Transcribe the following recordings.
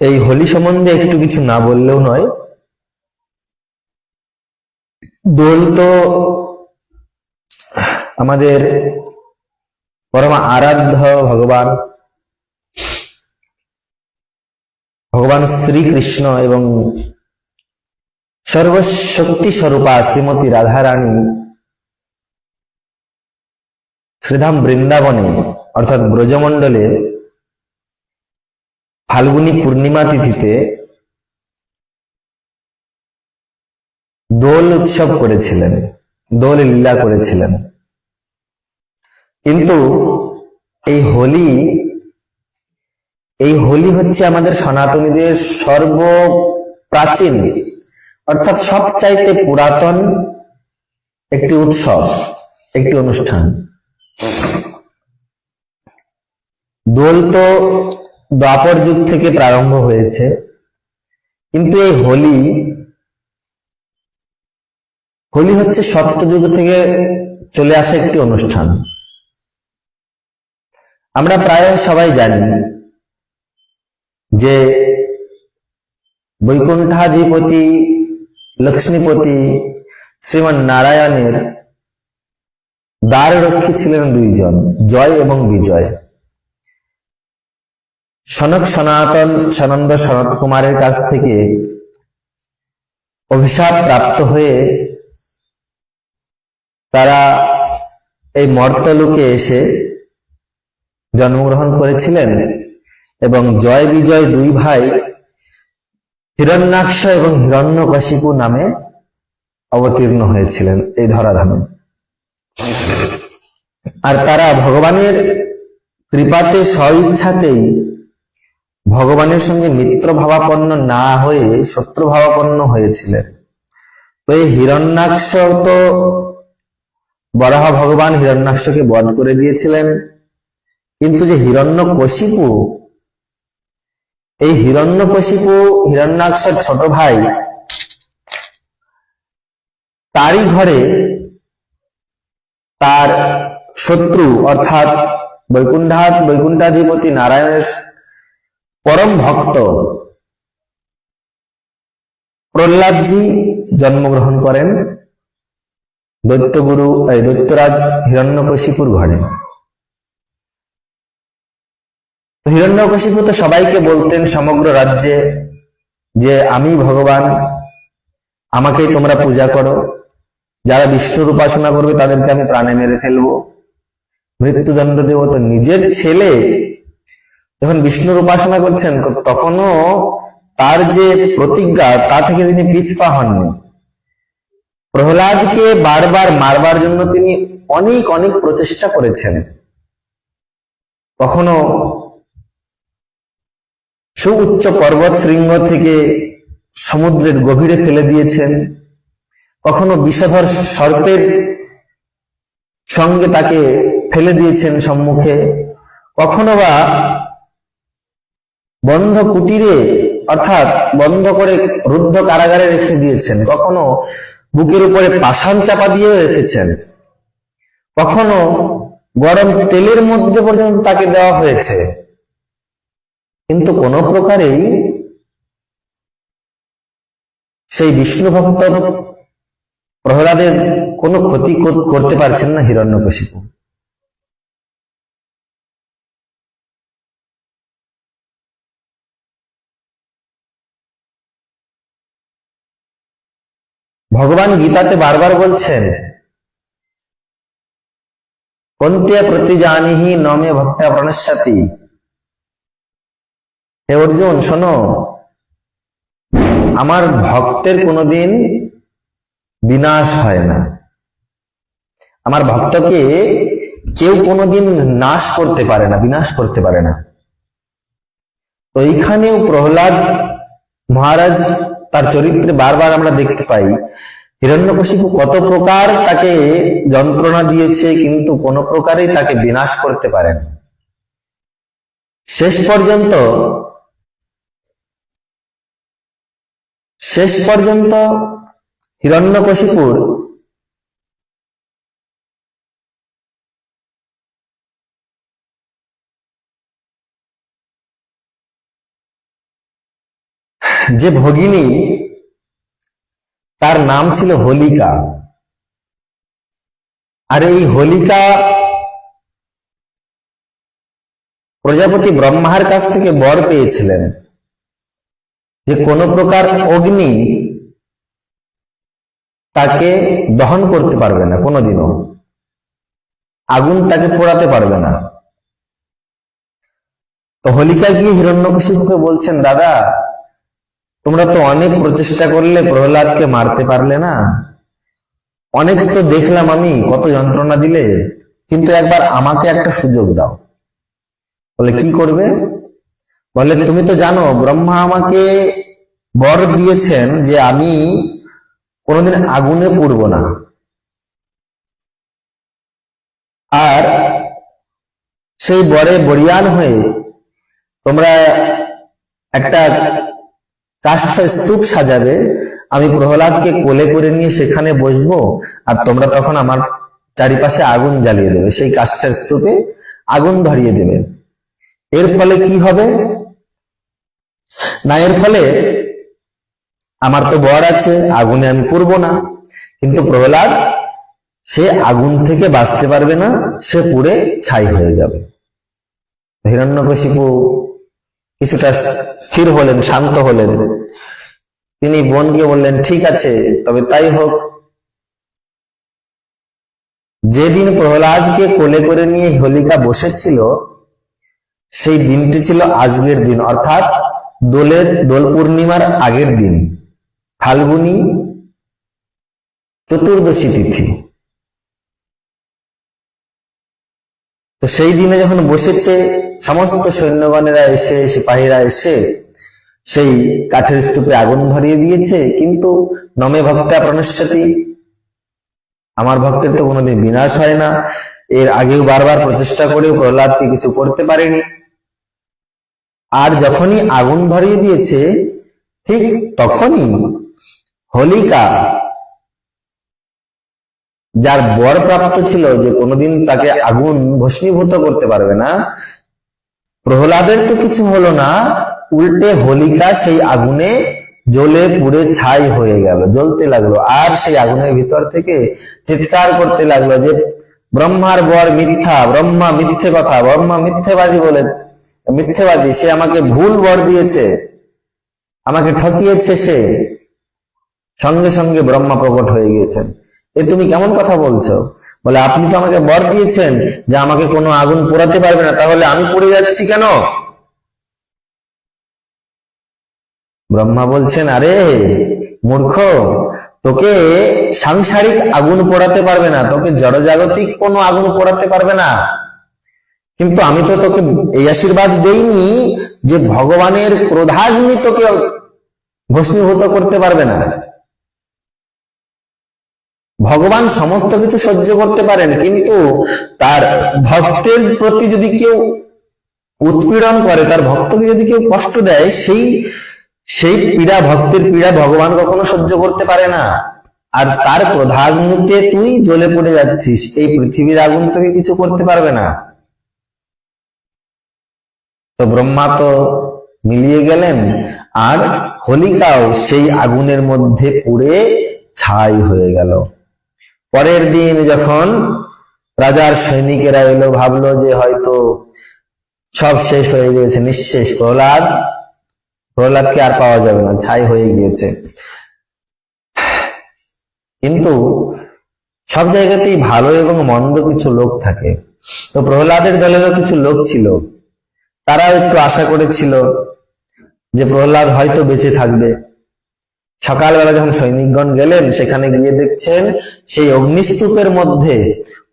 এই হোলি সম্বন্ধে একটু কিছু না বললেও নয়। দোল তো আমাদের পরম আরাধ্য ভগবান ভগবান শ্রীকৃষ্ণ এবং সর্বশক্তি স্বরূপা শ্রীমতী রাধারানী শ্রীধাম বৃন্দাবনে, অর্থাৎ ব্রজমণ্ডলে ফাল্গুনী পূর্ণিমা তিথিতে দোল উৎসব করেছিলেন, দোল লীলা করেছিলেন। কিন্তু এই হোলি এই হোলি হচ্ছে আমাদের সনাতনীদের সর্ব প্রাচীন অর্থাৎ সবচাইতে পুরাতন একটি উৎসব, একটি অনুষ্ঠান। দোল তো দ্বাপর যুগ থেকে প্রারম্ভ হয়েছে। কিন্তু এই হোলি হোলি হচ্ছে সত্যযুগ থেকে চলে আসা একটি অনুষ্ঠান। আমরা প্রায় সবাই জানি যে বৈকুণ্ঠাধিপতি, লক্ষ্মীপতি শ্রীমান নারায়ণের দ্বার রক্ষী ছিলেন দুইজন, জয় এবং বিজয়। সনক সনাতন সনন্দ সনত কুমারের কাছ থেকে অভিশাপ প্রাপ্ত হয়ে তারা এই মর্তলোকে এসে জন্মগ্রহণ করেছিলেন এবং জয় বিজয় দুই ভাই হিরণ্যাক্ষ এবং হিরণ্যকশিপু নামে অবতীর্ণ হয়েছিলেন এই ধরাধামে। আর তারা ভগবানের কৃপাতে স্বইচ্ছাতেই ভগবানের সঙ্গে মিত্র ভাবাপন্ন না হয়ে শত্রু ভাবাপন্ন হয়েছিলেন। তো এই হিরণ্যাক্ষ তো বরাহ ভগবান হিরণ্যাক্ষকে বধ করে দিয়েছিলেন। কিন্তু যে হিরণ্যকশিপু, এই হিরণ্যকশিপু হিরণ্যাক্ষর ছোট ভাই, তারই ঘরে তার শত্রু অর্থাৎ বৈকুণ্ঠাত, বৈকুণ্ঠাধিপতি নারায়ণের পরম ভক্ত। প্রহ্লাদজি জন্মগ্রহণ করেন দৈত্যগুরু, এই দৈত্যরাজ হিরণ্যকশিপুর ঘরে। হিরণ্যকশিপু তো সবাইকে বলতেন সমগ্র রাজ্যে যে, আমি ভগবান, আমাকেই তোমরা পূজা করো। যারা বিষ্ণুর উপাসনা করবে তাদেরকে আমি প্রাণে মেরে ফেলব। মৃত্যুদণ্ড দেব তো নিজের ছেলে যখন বিষ্ণুর উপাসনা করছেন, তখনও তার যে প্রতিজ্ঞা, তা থেকে তিনি পিছপা হননি। প্রহ্লাদকে বারবার মারবার জন্য তিনি অনেক অনেক প্রচেষ্টা করেছেন। কখনো সুউচ্চ পর্বত শৃঙ্গ থেকে সমুদ্রের গভীরে ফেলে দিয়েছেন। কখনো বিষধর সর্পের সঙ্গে তাকে ফেলে দিয়েছেন সম্মুখে। কখনো বা বন্ধ কুটিরে, অর্থাৎ বন্ধ করে রুদ্ধ কারাগারে রেখে দিয়েছেন। কখনো বুকের উপরে পাষাণ চাপা দিয়েও রেখেছেন। কখনো গরম তেলের মধ্যে পর্যন্ত তাকে দেওয়া হয়েছে। কিন্তু কোন প্রকারেই সেই বিষ্ণু ভক্ত প্রহ্লাদের কোনো ক্ষতি করতে পারছেন না হিরণ্যকশিপু। ভগবান গীতাতে বারবার বলছেন কন্তিয়া প্রতি জানিহি নমে ভক্তা প্রণস্যাতি হে অর্জুন, শোনো, আমার ভক্তের কোনোদিন বিনাশ হয় না। আমার ভক্তকে কেউ কোনোদিন নাশ করতে পারে না, বিনাশ করতে পারে না। তো এইখানেও প্রহ্লাদ মহারাজ তার চরিত্রে বারবার আমরা দেখতে পাই। হিরণ্যকশিপু কত প্রকার তাকে যন্ত্রণা দিয়েছে, কিন্তু কোনো প্রকারেই তাকে বিনাশ করতে পারেনি। শেষ পর্যন্ত শেষ পর্যন্ত হিরণ্যকশিপুর যে ভগিনী তার নাম ছিল হোলিকা। আর এই হোলিকা প্রজাপতি ব্রহ্মার কাছ থেকে বর পেয়েছিলেন। যে কোনো প্রকার অগ্নি তাকে দহন করতে পারবে না কোনোদিনও। আগুন তাকে পোড়াতে পারবে না। তো হোলিকা গিয়ে হিরণ্যকশিপুকে বলছেন, দাদা তোমরা তো অনেক প্রচেষ্টা করলে প্রহ্লাদকে মারতে পারলে না। অনেক তো দেখলাম আমি কত যন্ত্রণা দিলে, কিন্তু একবার আমাকে একটা সুযোগ দাও। বলে, কি করবে? বলে, তুমি তো জানো, ব্রহ্মা আমাকে বর দিয়েছেন যে আমি কোনোদিন আগুনে পুড়ব না। আর সেই বরে বরিয়ান হয়ে তোমরা একটা কাষ্ঠ স্তূপ সাজাবে? আমি প্রহ্লাদকে কোলে করে নিয়ে সেখানে বসবো, আর তোমরা তখন আমার চারিপাশে আগুন জ্বালিয়ে দেবে। সেই কাষ্ঠের স্তূপে আগুন ধরিয়ে দেবে। এর ফলে কি হবে? না, এর ফলে আমার তো বর আছে, আগুনে আমি পুরবো না। কিন্তু প্রহ্লাদ, সে আগুন থেকে বাঁচতে পারবে না, সে পুড়ে ছাই হয়ে যাবে। হিরণ্যকশিপু কিছুটা স্থির হলেন, শান্ত হলেন। তিনি বোনকে বললেন, ঠিক আছে, তবে তাই হোক। যেদিন প্রহ্লাদকে কোলে করে নিয়ে হোলিকা বসেছিল, সেই দিনটি ছিল আজকের দিন, অর্থাৎ দোলের, দোল পূর্ণিমার আগের দিন। ফাল্গুনী চতুর্দশী তিথি। তো সেই দিনে যখন বসেছে, সমস্ত সৈন্যগণেরা এসে, সিপাহীরা এসে সেই কাঠের স্তূপে আগুন ধরিয়ে দিয়েছে, কিন্তু নমে ভক্তা প্রণস্যতি আমার ভক্তের তো কোনোদিন বিনাশ হয় না। এর আগেও বারবার প্রচেষ্টা করেও প্রহ্লাদকে কিছু করতে পারেনি। আর যখনই আগুন ধরিয়ে দিয়েছে, ঠিক তখনই হোলিকা যার বর প্রাপ্ত ছিল যে কোনোদিন তাকে আগুন ভস্মীভূত করতে পারবে না, প্রহ্লাদের তো কিছু হলো না, উল্টে হোলিকা সেই আগুনে জ্বলে পুড়ে ছাই হয়ে গেল, জ্বলতে লাগল। আর সেই আগুনের ভিতর থেকে চিৎকার করতে লাগল যে, ব্রহ্মার বর মিথ্যা, ব্রহ্মা মিথ্যে কথা, ব্রহ্মা মিথ্যেবাদী বলে, মিথ্যেবাদী, সে আমাকে ভুল বর দিয়েছে, আমাকে ঠকিয়েছে সে। সঙ্গে সঙ্গে ব্রহ্মা প্রকট হয়ে গিয়েছেন। এ তুমি কেমন কথা বলছো? বলে, আপনি তো আমাকে বর দিয়েছেন যে আমাকে কোনো আগুন পোড়াতে পারবে না, তাহলে আমি পড়ে যাচ্ছি কেন? ব্রহ্মা বলছেন, আরে মূর্খ, তোকে সাংসারিক আগুন পোড়াতে পারবে না, তোকে জড়জাগতিক কোনো আগুন পোড়াতে পারবে না। কিন্তু আমি তো তোকে এই আশীর্বাদ দেইনি যে ভগবানের ক্রোধাগ্নি তোকে ভস্মীভূত করতে পারবে না। ভগবান সমস্ত কিছু সহ্য করতে পারেন, কিন্তু তার ভক্তের প্রতি যদি কেউ উৎপীড়ন করে, তার ভক্তকে যদি কেউ কষ্ট দেয়, সেই সেই পীড়া, ভক্তের পীড়া ভগবান কখনো সহ্য করতে পারে না। আর তার ক্রোধাগ্নিতে তুই জ্বলে পড়ে যাচ্ছিস, এই পৃথিবীর আগুন তোকে কিছু করতে পারবে না। তো ব্রহ্মা তো মিলিয়ে গেলেন, আর হোলিকাও সেই আগুনের মধ্যে পুড়ে ছাই হয়ে গেল। পরের দিন যখন রাজার সৈনিকেরা এলো, ভাবলো যে হয়তো সব শেষ হয়ে গিয়েছে, নিঃশেষ। প্রহ্লাদ, প্রহ্লাদকে আর পাওয়া যাবে না, ছাই হয়ে গিয়েছে। কিন্তু সব জায়গাতেই ভালো এবং মন্দ কিছু লোক থাকে। তো প্রহ্লাদের দলেরও কিছু লোক ছিল। তারাও একটু আশা করেছিল যে প্রহ্লাদ হয়তো বেঁচে থাকবে। সকালবেলা যখন সৈনিকগণ গেলেন, সেখানে গিয়ে দেখছেন সেই অগ্নিস্তূপের মধ্যে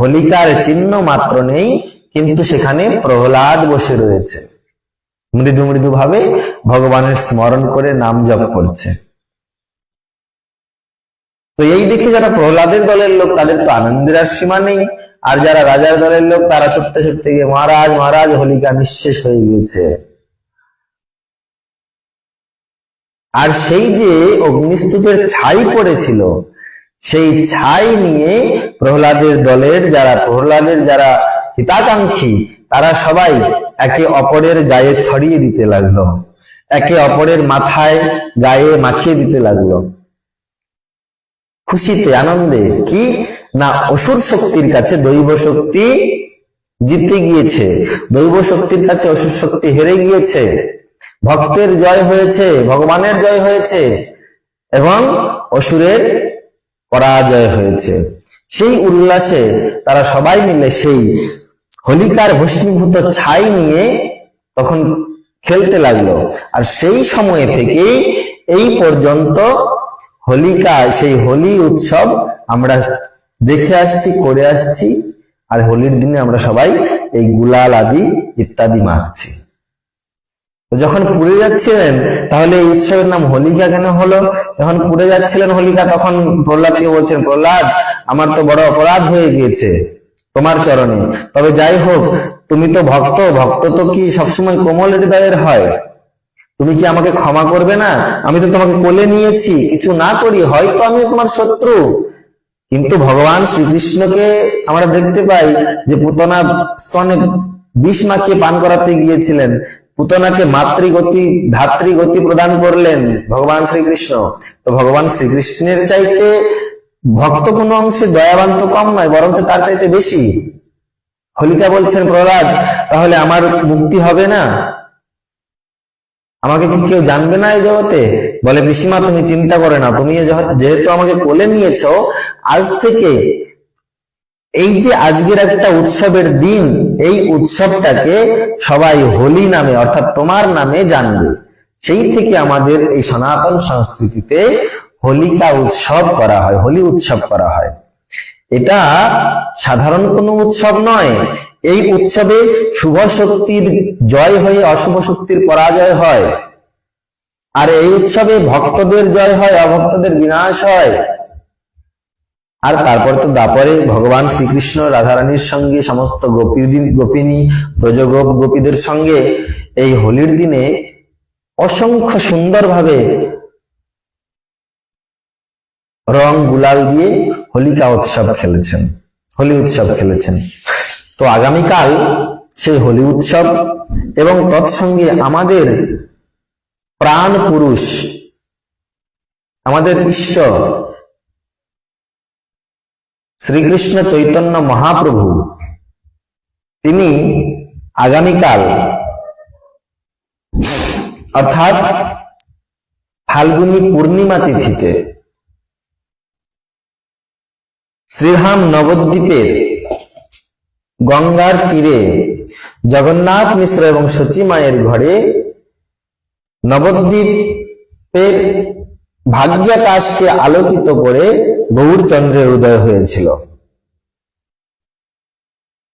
হোলিকার চিহ্ন মাত্র নেই, কিন্তু সেখানে প্রহ্লাদ বসে রয়েছে। মৃদু মৃদু ভাবে ভগবানের স্মরণ করে নাম জপ করছে। তো এই দেখে যারা প্রহ্লাদের দলের লোক, তাদের তো আনন্দের আর সীমা নেই। আর যারা রাজার দলের লোক, তারা ছুটতে ছুটতে গিয়ে, মহারাজ মহারাজ, হোলিকা নিঃশেষ হয়ে গিয়েছে। আর সেই যে অগ্নিস্তূপের ছাই পড়েছিল, সেই ছাই নিয়ে প্রহ্লাদের দলের যারা, প্রহ্লাদের যারা হিতাকাঙ্ক্ষী, তারা সবাই একে অপরের গায়ে ছড়িয়ে দিতে লাগল। একে অপরের মাথায় গায়ে মাখিয়ে দিতে লাগল। খুশিতে, আনন্দে, কি? না, অসুর শক্তির কাছে দৈব শক্তি জিতে গিয়েছে। দৈব শক্তির কাছে অসুর শক্তি হেরে গিয়েছে। ভক্তের জয় হয়েছে, ভগবানের জয় হয়েছে এবং অসুরের পরাজয় হয়েছে। সেই উল্লাসে তারা সবাই মিলে সেই হোলিকার ভস্মীভূত ছাই নিয়ে তখন খেলতে লাগল। আর সেই সময় থেকে এই পর্যন্ত হোলিকা, সেই হোলি উৎসব আমরা দেখে আসছি, করে আসছি। আর হোলির দিনে আমরা সবাই এই গুলাল আদি ইত্যাদি মাখছি। যখন পুড়ে যাচ্ছিলেন, তাহলে এই উৎসবের নাম হোলিকা কেন হলো? যখন পুড়ে যাচ্ছিলেন হোলিকা, তখন প্রহ্লাদকে বলছেন, প্রহ্লাদ, আমার তো বড় অপরাধ হয়ে গিয়েছে তোমার চরণে। তবে যাই হোক, তুমি তো ভক্ত ভক্ত তো কি সবসময় কোমল হৃদয়ের হয়? তুমি কি আমাকে ক্ষমা করবে না? আমি তো তোমাকে কোলে নিয়েছি। কিছু না করি, হয়তো আমি তোমার শত্রু। কিন্তু ভগবান শ্রীকৃষ্ণকে আমরা দেখতে পাই যে পুতনা স্তনে বিষ মাখিয়ে পান করাতে গিয়েছিলেন। পুতনাকে মাতৃগতি ধাত্রীগতি প্রদান করলেন ভগবান শ্রীকৃষ্ণ। তো ভগবান শ্রীকৃষ্ণের চাইতে ভক্ত কোনো অংশে দয়াবান তো কম নয়, বরঞ্চ তার চাইতে বেশি। হোলিকা বলছেন, প্রহ্লাদ, তাহলে আমার মুক্তি হবে না? আমাকে কি কেউ জানবে না এই জগতে? বলে, পিসিমা, তুমি চিন্তা করে না, তুমি যেহেতু আমাকে কোলে নিয়েছো, আজ থেকে এই যে আজকের একটা উৎসবের দিন, এই উৎসবটাকে সবাই হোলি নামে, অর্থাৎ তোমার নামে জানবে। সেই থেকে আমাদের এই সনাতন সংস্কৃতিতে হোলিকা উৎসব করা হয়, হোলি উৎসব করা হয়। এটা সাধারণ কোনো উৎসব নয়। এই উৎসবে শুভ শক্তির জয় হয়ে অশুভ শক্তির পরাজয় হয়। আর এই উৎসবে ভক্তদের জয় হয়, অভক্তদের বিনাশ হয়। আর তারপর তো দাপরে ভগবান শ্রীকৃষ্ণ রাধারানীর সঙ্গে সমস্ত গোপী গোপিনী ব্রজগোপ গোপীদের সঙ্গে এই হোলির দিনে অসংখ্য সুন্দরভাবে রং গুলাল দিয়ে হোলিকা উৎসব খেলেছেন, হোলি উৎসব খেলেছেন। তো আগামীকাল সেই হোলি উৎসব এবং তৎসঙ্গে আমাদের প্রাণ পুরুষ, আমাদের ইষ্ট শ্রীকৃষ্ণ চৈতন্য মহাপ্রভু, তিনি আগামীকাল অর্থাৎ ফাল্গুনী পূর্ণিমা তিথিতে শ্রীধাম নবদ্বীপের গঙ্গার তীরে জগন্নাথ মিশ্র এবং সচী মায়ের ঘরে নবদ্বীপের ভাগ্যাকাশকে আলোকিত করে গৌরচন্দ্রের উদয় হয়েছিল।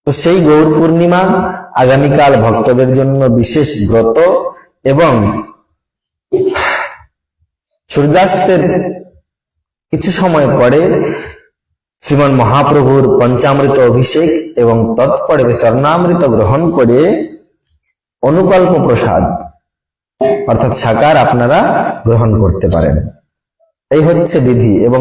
তো সেই গৌর পূর্ণিমা আগামীকাল ভক্তদের জন্য বিশেষ ব্রত এবং সূর্যাস্তের কিছু সময় পরে শ্রীমন মহাপ্রভুর পঞ্চামৃত অভিষেক এবং তৎপরে চরণামৃত গ্রহণ করে অনুকল্প প্রসাদ, অর্থাৎ সাকার আপনারা গ্রহণ করতে পারেন। এই হচ্ছে বিধি এবং